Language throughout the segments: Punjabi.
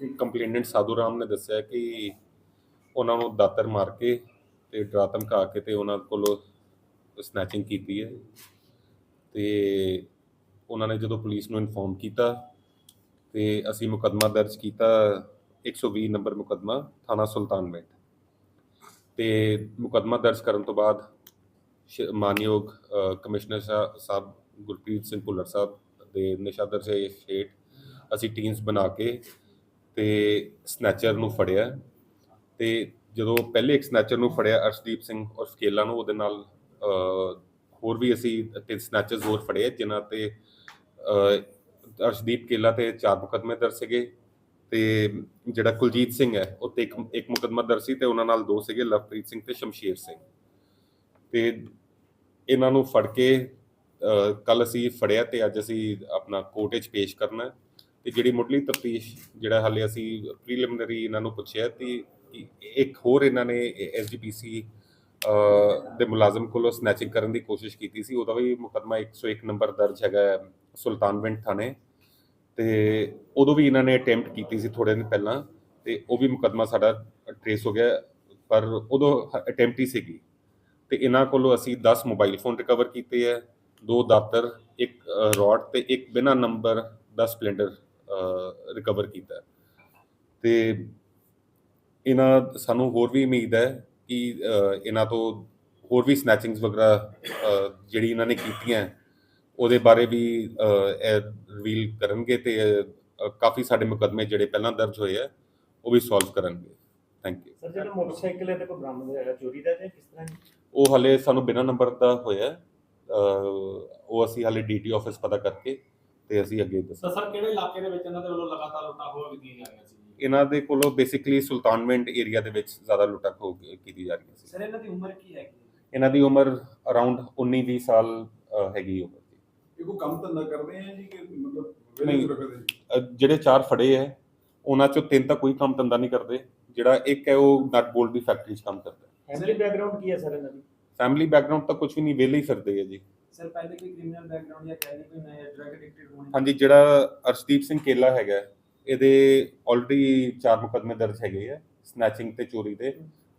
ਕੰਪਲੇਨੈਂਟ ਸਾਧੂ ਰਾਮ ਨੇ ਦੱਸਿਆ ਕਿ ਉਹਨਾਂ ਨੂੰ ਦਾਤਰ ਮਾਰ ਕੇ ਤੇ ਡਰਾ ਧਮਕਾ ਕੇ ਤੇ ਉਹਨਾਂ ਕੋਲੋਂ ਸਨੈਚਿੰਗ ਕੀਤੀ ਹੈ। ਤੇ ਉਹਨਾਂ ਨੇ ਜਦੋਂ ਪੁਲਿਸ ਨੂੰ ਇਨਫੋਰਮ ਕੀਤਾ ਤੇ ਅਸੀਂ ਮੁਕੱਦਮਾ ਦਰਜ ਕੀਤਾ 120 ਨੰਬਰ ਮੁਕੱਦਮਾ, ਥਾਣਾ ਸੁਲਤਾਨਪੁਰ ਤੇ ਮੁਕੱਦਮਾ ਦਰਜ ਕਰਨ ਤੋਂ ਬਾਅਦ ਮਾਨਯੋਗ ਕਮਿਸ਼ਨਰ ਸਾ- ਸਾਹਿਬ ਗੁਰਪ੍ਰੀਤ ਸਿੰਘ ਭੁੱਲਰ ਸਾਹਿਬ ਦੇ ਨਿਸ਼ਾਦਰ ਸੇ ਸ਼ੇਟ ਅਸੀਂ ਟੀਮਸ ਬਣਾ ਕੇ ਤੇ ਸਨੈਚਰ ਨੂੰ ਫੜਿਆ ਤੇ ਜਦੋਂ ਪਹਿਲੇ ਇੱਕ ਸਨੈਚਰ ਨੂੰ ਫੜਿਆ ਅਰਸ਼ਦੀਪ ਸਿੰਘ ਔਰ ਸਕੇਲਾ ਨੂੰ, ਉਹਦੇ ਨਾਲ ਹੋਰ ਵੀ ਅਸੀਂ ਤਿੰਨ ਸਨੈਚਰਸ ਹੋਰ ਫੜੇ, ਜਿਨ੍ਹਾਂ ਤੇ ਅਰਸ਼ਦੀਪ ਕੇਲਾ ਤੇ ਚਾਰ ਮੁਕੱਦਮੇ ਦਰਜ ਸੀਗੇ ਤੇ ਜਿਹੜਾ ਕੁਲਜੀਤ ਸਿੰਘ ਹੈ, ਉਹ ਤੇ ਇੱਕ ਇੱਕ ਮੁਕੱਦਮਾ ਦਰਜ ਸੀ ਤੇ ਉਹਨਾਂ ਨਾਲ ਦੋ ਸੀਗੇ, ਲਵਪ੍ਰੀਤ ਸਿੰਘ ਤੇ ਸ਼ਮਸ਼ੀਰ ਸਿੰਘ। ਤੇ ਇਹਨਾਂ ਨੂੰ ਫੜ ਕੇ ਕੱਲ ਅਸੀਂ ਫੜਿਆ ਤੇ ਅੱਜ ਅਸੀਂ ਆਪਣਾ ਕੋਰਟ 'ਚ ਪੇਸ਼ ਕਰਨਾ ਤੇ ਜਿਹੜੀ ਮੁੱਢਲੀ ਤਫਤੀਸ਼ ਜਿਹੜਾ ਹਾਲੇ ਅਸੀਂ ਪ੍ਰੀਲਿਮਿਨਰੀ ਇਹਨਾਂ ਨੂੰ ਪੁੱਛਿਆ ਤੇ ਕਿ ਇੱਕ ਹੋਰ ਇਹਨਾਂ ਨੇ ਐਸਜੀਪੀਸੀ ਦੇ ਮੁਲਾਜ਼ਮ ਕੋਲੋਂ ਸਨੈਚਿੰਗ ਕਰਨ ਦੀ ਕੋਸ਼ਿਸ਼ ਕੀਤੀ ਸੀ, ਉਹਦਾ ਵੀ ਮੁਕੱਦਮਾ 101 ਨੰਬਰ ਦਰਜ ਹੈਗਾ ਹੈ ਸੁਲਤਾਨਵਿੰਡ ਥਾਣੇ ਤੇ ਉਦੋਂ ਵੀ ਇਹਨਾਂ ਨੇ ਅਟੈਂਪਟ ਕੀਤੀ ਸੀ ਥੋੜੇ ਦਿਨ ਪਹਿਲਾਂ ਤੇ ਉਹ ਵੀ ਮੁਕੱਦਮਾ ਸਾਡਾ ਟ੍ਰੇਸ ਹੋ ਗਿਆ, ਪਰ ਉਦੋਂ ਅਟੈਂਪਟ ਹੀ ਸੀਗੀ ਤੇ ਇਹਨਾਂ ਕੋਲੋਂ ਅਸੀਂ 10 ਮੋਬਾਈਲ ਫੋਨ ਰਿਕਵਰ ਕੀਤੇ ਹੈ, ਦੋ ਦਾਤਰ, ਇੱਕ ਰੋਡ ਤੇ ਇੱਕ ਬਿਨਾ ਨੰਬਰ ਦਾ ਸਪਲੈਂਡਰ ਰਿਕਵਰ ਕੀਤਾ। ਤੇ ਇਹਨਾਂ ਸਾਨੂੰ ਹੋਰ ਵੀ ਉਮੀਦ ਹੈ ਕਿ ਇਹਨਾਂ ਤੋਂ ਹੋਰ ਵੀ ਸਨੈਚਿੰਗਸ ਵਗੈਰਾ ਜਿਹੜੀ ਇਹਨਾਂ ਨੇ ਕੀਤੀਆਂ ਉਹਦੇ ਬਾਰੇ ਵੀ ਰਿਵੀਲ ਕਰਨਗੇ ਤੇ ਕਾਫੀ ਸਾਡੇ ਮੁਕੱਦਮੇ ਜਿਹੜੇ ਪਹਿਲਾਂ ਦਰਜ ਹੋਏ ਆ ਉਹ ਵੀ ਸੋਲਵ ਕਰਨਗੇ। ਥੈਂਕ ਯੂ ਸਰ ਜਿਹੜਾ ਮੋਟਰਸਾਈਕਲ ਹੈ ਤੇ ਕੋਈ ਬਰਾਮਦ ਹੋਇਆ ਚੋਰੀ ਦਾ ਜਾਂ ਕਿਸ ਤਰ੍ਹਾਂ ਉਹ ਹਲੇ ਸਾਨੂੰ ਬਿਨਾਂ ਨੰਬਰ ਦਾ ਹੋਇਆ ਉਹ ਅਸੀਂ ਹਲੇ ਡੀਟੀ ਆਫਿਸ ਪਤਾ ਕਰਕੇ ਤੇ ਅਸੀਂ ਅੱਗੇ ਦੱਸ ਸਰ ਕਿਹੜੇ ਇਲਾਕੇ ਦੇ ਵਿੱਚ ਇਹਨਾਂ ਦੇ ਵੱਲੋਂ ਲਗਾਤਾਰ ਲੁੱਟਾਂ ਖੋਹਾਂ ਕੀਤੀਆਂ ਜਾ ਰਹੀਆਂ ਸੀ? ਇਹਨਾਂ ਦੇ ਕੋਲੋਂ ਬੇਸਿਕਲੀ ਸੁਲਤਾਨਵਿੰਡ ਏਰੀਆ ਦੇ ਵਿੱਚ ਜ਼ਿਆਦਾ ਲੁੱਟਾਂ ਖੋ ਕੀਤੀ ਜਾ ਰਹੀਆਂ ਸੀ। ਸਰ ਇਹਨਾਂ ਦੀ ਉਮਰ ਕੀ ਹੈਗੀ? ਇਹਨਾਂ ਦੀ ਉਮਰ ਅਰਾਊਂਡ 19 20 ਸਾਲ ਹੈਗੀ ਉਮਰ ਦੀ ਇਹ ਕੋਈ ਕੰਮ ਧੰਦਾ ਕਰਦੇ ਆ ਜੀ ਕਿ ਮਤਲਬ ਨਹੀਂ। ਜਿਹੜੇ ਚਾਰ ਫੜੇ ਹੈ ਉਹਨਾਂ ਚੋਂ ਤਿੰਨ ਤਾਂ ਕੋਈ ਕੰਮ ਧੰਦਾ ਨਹੀਂ ਕਰਦੇ ਜਿਹੜਾ ਇੱਕ ਹੈ ਉਹ ਨਟ ਬੋਲਟ ਦੀ ਫੈਕਟਰੀ 'ਚ ਕੰਮ ਕਰਦਾ। ਹੈ ਫੈਮਿਲੀ ਬੈਕਗ੍ਰਾਉਂਡ ਕੀ ਹੈ ਸਰ ਇਹਨਾਂ ਦੀ? ਫੈਮਿਲੀ ਬੈਕਗ੍ਰਾਉਂਡ ਤਾਂ ਕੁਝ ਵੀ ਨਹੀਂ ਵਿਹਲੇ ਹੀ ਫਿਰਦੇ ਹੈ ਜੀ। ਸਰ ਪਹਿਲੇ ਕੋਈ ਕ੍ਰਿਮੀਨਲ ਬੈਕਗ੍ਰਾਉਂਡ ਜਾਂ ਕਹਿ ਲਈ ਕੋਈ ਨया ਡਰਗ ਐਡਿਕਟਡ ਹੋਣ ਹਾਂਜੀ ਜਿਹੜਾ ਅਰਸ਼ਦੀਪ ਸਿੰਘ ਕੇਲਾ ਹੈਗਾ ਇਹਦੇ ਆਲਰੇਡੀ ਚਾਰ ਮੁਕੱਦਮੇ ਦਰਜ ਹੈਗੇ ਆ ਸਨੈਚਿੰਗ ਤੇ ਚੋਰੀ ਦੇ।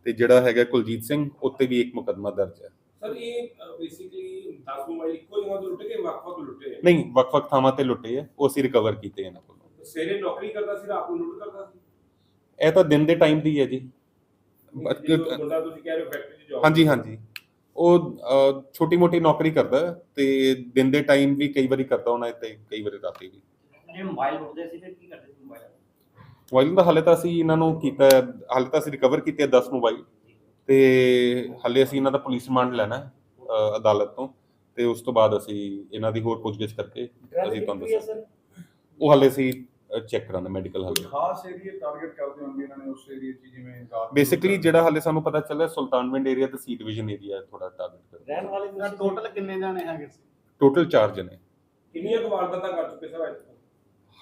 ਤੇ ਜਿਹੜਾ ਹੈਗਾ ਕੁਲਜੀਤ ਸਿੰਘ ਉੱਤੇ ਵੀ ਇੱਕ ਮੁਕੱਦਮਾ ਦਰਜ ਹੈ। ਸਰ ਇਹ ਬੇਸਿਕਲੀ 10 ਮੋਬਾਈਲ ਇੱਕੋ ਜਗ੍ਹਾ ਤੋਂ ਲੁੱਟੇ ਕੇ ਵੱਖ-ਵੱਖ ਲੁੱਟੇ ਆ ਨਹੀਂ ਵੱਖ-ਵੱਖ ਥਾਵਾਂ ਤੇ ਲੁੱਟੇ ਆ ਉਹ ਅਸੀਂ ਰਿਕਵਰ ਕੀਤੇ ਇਹਨਾਂ ਕੋਲੋਂ। ਸਵੇਰੇ ਨੌਕਰੀ ਕਰਦਾ ਸੀ ਰਾਤ ਨੂੰ ਲੁੱਟ ਕਰਦਾ ਸੀ? ਇਹ ਤਾਂ ਦਿਨ ਦੇ ਟਾਈਮ ਦੀ ਹੈ ਜੀ। ਮੁੰਡਾ ਤੁਸੀਂ ਕਹਿ ਰਹੇ ਹੋ ਫੈਕਟਰੀ 'ਚ ਜੌਬ ਹਾਂਜੀ ਹਾਂਜੀ। ਉਹ ਛੋਟੀ ਮੋਟੀ ਨੌਕਰੀ ਕਰਦਾ ਤੇ ਦਿਨ ਦੇ ਟਾਈਮ ਵੀ ਕਈ ਵਾਰੀ ਕਰਦਾ ਹੋਣਾ ਤੇ ਕਈ ਵਾਰੀ ਰਾਤੀ ਵੀ। ਇਹ ਮੋਬਾਈਲ ਲੁੱਟਦੇ ਸੀ ਫਿਰ ਕੀ ਕਰਦੇ ਸੀ ਮੋਬਾਈਲ ਮੋਬਾਈਲ ਦਾ ਹਾਲੇ ਤਾਂ ਅਸੀਂ ਇਹਨਾਂ ਨੂੰ ਕੀਤਾ ਹਾਲੇ ਤਾਂ ਅਸੀਂ ਰਿਕਵਰ ਕੀਤੇ ਆ 10 ਮੋਬਾਈਲ ਤੇ ਹਾਲੇ ਅਸੀਂ ਇਹਨਾਂ ਦਾ ਪੁਲਿਸ ਰਿਮਾਂਡ ਲੈਣਾ ਅਦਾਲਤ ਤੋਂ। ਤੇ ਉਸ ਤੋਂ ਬਾਅਦ ਅਸੀਂ ਇਹਨਾਂ ਦੀ ਹੋਰ ਪੁੱਛਗਿੱਛ ਕਰਕੇ ਅਸੀਂ ਤੁਹਾਨੂੰ ਦੱਸਾਂਗੇ ਉਹ ਹਾਲੇ ਅਸੀਂ ਚੈੱਕ ਕਰਾਂਗੇ ਮੈਡੀਕਲ ਹਾਲੇ। ਖਾਸ ਏਰੀਆ ਟਾਰਗੇਟ ਕਰਦੇ ਹੋਣਗੇ ਇਹਨਾਂ ਨੇ ਉਸ ਏਰੀਆ 'ਚ ਜਿਵੇਂ ਬੇਸਿਕਲੀ ਜਿਹੜਾ ਹਾਲੇ ਸਾਨੂੰ ਪਤਾ ਚੱਲਿਆ ਸੁਲਤਾਨਵਿੰਡ ਏਰੀਆ ਤੇ ਸੀ ਡਿਵੀਜ਼ਨ ਏਰੀਆ ਥੋੜਾ ਟਾਰਗੇਟ ਕਰਦੇ ਰਹਿਣ ਵਾਲੇ ਤੁਸੀਂ ਟੋਟਲ ਕਿੰਨੇ ਜਾਣੇ ਹੈਗੇ ਸੀ? ਟੋਟਲ 4 ਜਣੇ। ਕਿੰਨੀਆਂ ਵਾਰਦਾਤਾਂ ਕਰ ਚੁੱਕੇ ਸਰ ਅੱਜ? ਤੱਕ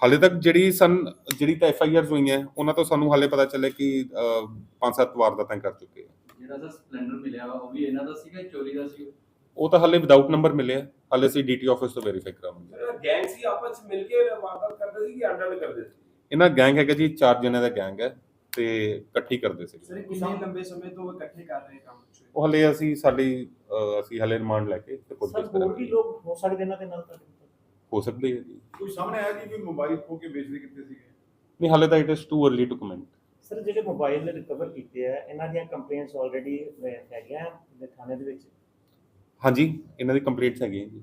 ਹਾਲੇ ਤੱਕ ਜਿਹੜੀ ਸਨ ਜਿਹੜੀ ਤਾਂ ਐਫ ਆਈ ਆਰਸ ਹੋਈਆਂ ਉਹਨਾਂ ਤੋਂ ਸਾਨੂੰ ਹਾਲੇ ਪਤਾ ਚੱਲਿਆ ਕਿ ਅ, ਪੰਜ ਸੱਤ ਵਾਰਦਾਤਾਂ ਕਰ ਚੁੱਕੇ ਆ। ਜਿਹੜਾ ਸਰ ਸਪਲੈਂਡਰ ਮਿਲਿਆ ਵਾ ਉਹ ਵੀ ਇਹਨਾਂ ਦਾ ਸੀਗਾ ਚੋਰੀ ਦਾ ਸੀ? ਉਹ ਤਾਂ ਹਾਲੇ ਵਿਦਆਊਟ ਨੰਬਰ ਮਿਲਿਆ। ਹਾਲੇ ਅਸੀਂ ਡੀਟੀ ਆਫਿਸ ਤੋਂ ਵੈਰੀਫਾਈ ਕਰਾਵਾਂਗੇ। ਗੈਂਗ ਸੀ ਆਪਸ ਵਿੱਚ ਮਿਲ ਕੇ ਵਾਰਦਾਤ ਕਰਦੇ ਸੀ ਕਿ ਅੱਡ ਅੱਡ ਕਰਦੇ ਸੀ? ਇਹਨਾਂ ਗੈਂਗ ਹੈਗਾ ਜੀ ਚਾਰ ਜਣਿਆਂ ਦਾ ਗੈਂਗ ਹੈ ਤੇ ਇਕੱਠੀ ਕਰਦੇ ਸੀ। ਸਰ ਕਿੰਨੇ ਲੰਬੇ ਸਮੇਂ ਤੋਂ ਉਹ ਇਕੱਠੇ ਕਰ ਰਹੇ ਕੰਮ ਉਹ ਹਲੇ ਅਸੀਂ ਸਾਡੀ ਅ, ਅਸੀਂ ਹਲੇ ਰਿਮਾਂਡ ਲੈ ਕੇ ਤੇ ਸਰ ਪੁੱਛਗਿੱਛ ਹੋਰ ਵੀ ਲੋਕ ਹੋ ਸਕਦੇ ਇਹਨਾਂ ਦੇ ਨਾਲ ਤੁਹਾਡੇ ਹੋ ਸਕਦੇ ਹੈ ਜੀ। ਕੋਈ ਸਾਹਮਣੇ ਆਇਆ ਜੀ ਵੀ ਮੋਬਾਈਲ ਖੋ ਕੇ ਵੇਚਦੇ ਕਿੱਥੇ ਸੀਗੇ? ਨਹੀਂ ਹਾਲੇ ਤਾਂ it is too early to comment sir ਜਿਹੜੇ ਮੋਬਾਈਲ ਰਿਕਵਰ ਕੀਤੇ ਆ ਇਹਨਾਂ ਦੀਆਂ ਕੰਪਲੇਂਟਸ ਆਲਰੇਡੀ ਹੈਗੀਆਂ ਥਾਣੇ ਦੇ ਵਿੱਚ? ਹਾਂਜੀ ਇਹਨਾਂ ਦੀ ਕੰਪਲੀਟਸ ਹੈਗੀਆਂ ਜੀ।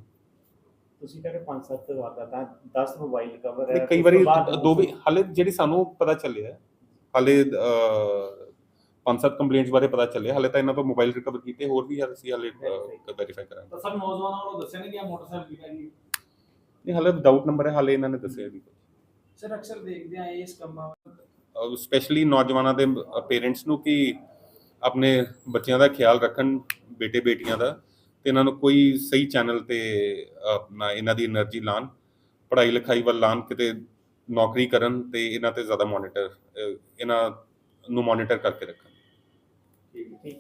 ਤੁਸੀਂ ਕਹਿੰਦੇ ਪੰਜ ਸੱਤ ਵਾਰਦਾਤਾਂ 10 ਮੋਬਾਈਲ ਰਿਕਵਰ ਹੈ ਨਹੀਂ, ਕਈ ਵਾਰੀ ਦੋ ਵੀ ਹਾਲੇ ਜਿਹੜੀ ਸਾਨੂੰ ਪਤਾ ਚੱਲਿਆ ਹਾਲੇ ਪੰਜ ਸੱਤ ਕੰਪਲੇਂਟਸ ਬਾਰੇ ਪਤਾ ਚੱਲਿਆ ਹਾਲੇ ਤਾਂ ਇਹਨਾਂ ਤੋਂ ਮੋਬਾਈਲ ਰਿਕਵਰ ਕੀਤੇ ਹੋਰ ਵੀ ਅਸੀਂ ਹਾਲੇ ਵੈਰੀਫਾਈ ਕਰਾਂਗੇ। ਤਾਂ ਸਰ ਨੌਜਵਾਨਾਂ ਵੱਲੋਂ ਦੱਸਿਆ ਨਹੀਂ ਗਿਆ ਮੋਟਰਸਾਈਕਲ ਹੈ ਜੀ ਨਹੀਂ ਹਾਲੇ ਵਿਦਆਊਟ ਨੰਬਰ ਹੈ ਹਾਲੇ ਇਹਨਾਂ ਨੇ ਦੱਸਿਆ ਵੀ ਸਰ ਅਕਸਰ ਦੇਖਦੇ ਆ ਇਸ ਕੰਮਾਂ ਸਪੈਸ਼ਲੀ ਨੌਜਵਾਨਾਂ ਦੇ ਪੇਰੈਂਟਸ ਨੂੰ ਕਿ ਆਪਣੇ ਬੱਚਿਆਂ ਦਾ ਖਿਆਲ ਰੱਖਣ ਬੇਟੇ ਬੇਟੀਆਂ ਦਾ। ਤੇ ਇਹਨਾਂ ਨੂੰ ਕੋਈ ਸਹੀ ਚੈਨਲ ਤੇ, ਆਪਣਾ ਇਹਨਾਂ ਦੀ એનર્ਜੀ ਲਾਣ, ਪੜ੍ਹਾਈ ਲਿਖਾਈ ਵੱਲ ਲਾਣ, ਕਿਤੇ ਨੌਕਰੀ ਕਰਨ ਤੇ ਇਹਨਾਂ ਤੇ ਜ਼ਿਆਦਾ ਮੋਨੀਟਰ ਇਹਨਾਂ ਨੂੰ ਮੋਨੀਟਰ ਕਰਕੇ ਰੱਖਣ। ਠੀਕ ਠੀਕ